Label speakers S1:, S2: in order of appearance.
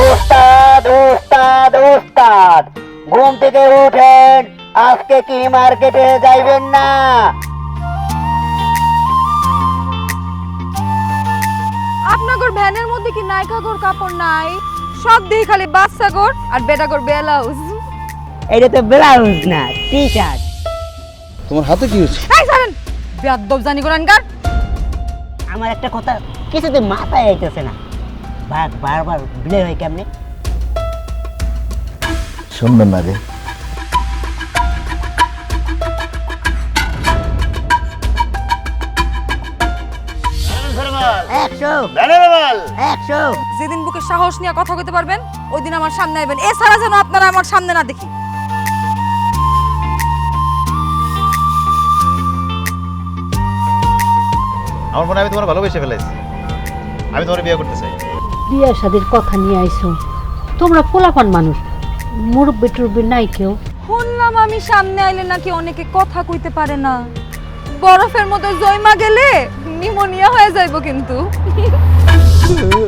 S1: ওস্তাদ ওস্তাদ ঘুম থেকে উঠেন আজকে কি মার্কেটে যাইবেন না?
S2: আপনাগর ভ্যানের মধ্যে কি নায়িকাগর কাপড় নাই? সব দিয়ে খালি বাচ্চাগর আর বেটাগর ব্লাউজ।
S1: এটা তো ব্লাউজ না টি শার্ট
S3: তোমার হাতে কি হয়েছে
S2: এই ছাড়েন বেয়াদব জানি
S1: আমার একটা কথা কিছুতে মাথায় আইতেছে না। বার বারবার বিলে হয় কেমনে?
S3: শুনবেন না রে।
S2: যেদিন বুকে সাহস নিয়ে কথা কইতে পারবেন ওই দিন আমার সামনে আইবেন। এছাড়া যেন আপনারা আমার সামনে না দেখি।
S4: আমার মনে হয় আমি তোমার ভালোবেসে ফেলেছি আমি তোমার বিয়ে করতে চাই।
S5: বিয়া শাদির কথা নিয়ে আইছো। তোমরা পোলাপান মানুষ মুরব্বি টুরব্বি নাই কেউ।
S2: শুনলাম আমি সামনে আইলে নাকি অনেকে কথা কইতে পারে না। বরফের মতো জয়মা গেলে নিমোনিয়া হয়ে যাইব কিন্তু।